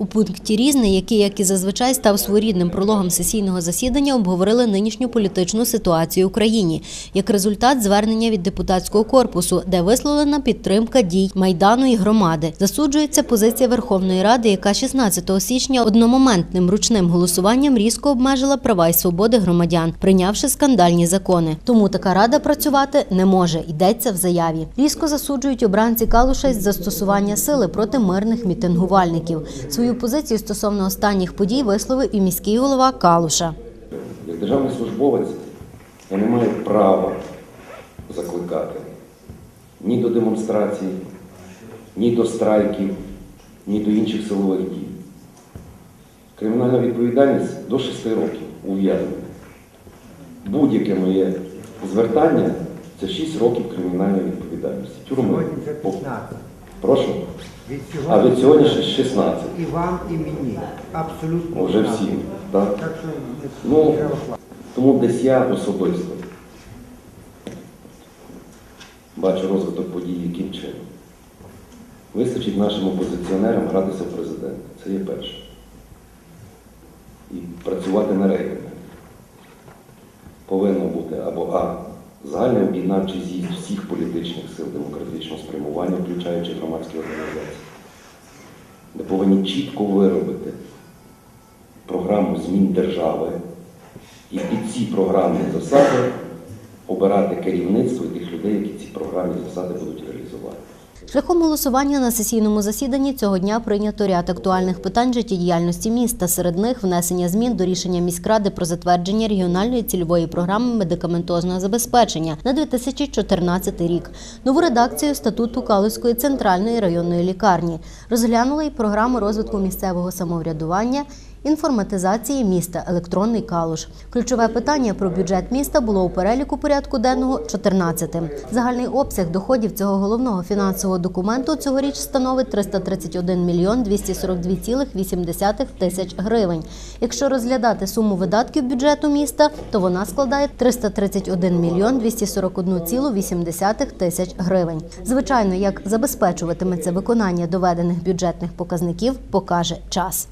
У пункті різне, який, як і зазвичай, став своєрідним прологом сесійного засідання, обговорили нинішню політичну ситуацію в Україні як результат звернення від депутатського корпусу, де висловлена підтримка дій майдану і громади. Засуджується позиція Верховної Ради, яка 16 січня одномоментним ручним голосуванням різко обмежила права і свободи громадян, прийнявши скандальні закони. Тому така рада працювати не може. Йдеться в заяві. Різко засуджують обранці Калуша із застосування сили проти мирних мітингувальників. Свою позицію стосовно останніх подій висловив і міський голова Калуша. Як державний службовець я не маю права закликати ні до демонстрацій, ні до страйків, ні до інших силових дій. Кримінальна відповідальність до 6 років ув'язнення. Будь-яке моє звертання це 6 років кримінальної відповідальності. Тюрми. Сьогодні вже По- 15. Прошу. Від А від сьогодні ще 16. і вам, і мені. Абсолютно. Вже всім. Так? Так що не Ну, треба плакати. Тому десь я особисто бачу розвиток подій яким чином. Вистачить нашим опозиціонерам гратися в президента. Це є перше. І працювати на рейтингах. Повинно бути або А. Загальний об'єднавчий з'їзд всіх політичних сил демократичного спрямування, включаючи громадські організації, де повинні чітко виробити програму змін держави і під ці програмні засади обирати керівництво тих людей, які ці програмні засади будуть реалізувати. Шляхом голосування на сесійному засіданні цього дня прийнято ряд актуальних питань життєдіяльності міста. Серед них внесення змін до рішення міськради про затвердження регіональної цільової програми медикаментозного забезпечення на 2014 рік, нову редакцію статуту Калузької центральної районної лікарні. Розглянули й програму розвитку місцевого самоврядування. Інформатизації міста електронний калуш. Ключове питання про бюджет міста було у переліку порядку денного 14-тим. Загальний обсяг доходів цього головного фінансового документу цьогоріч становить 331 мільйон 242,8 тисяч гривень. Якщо розглядати суму видатків бюджету міста, то вона складає 331 мільйон 241,8 тисяч гривень. Звичайно, як забезпечуватиметься виконання доведених бюджетних показників, покаже час.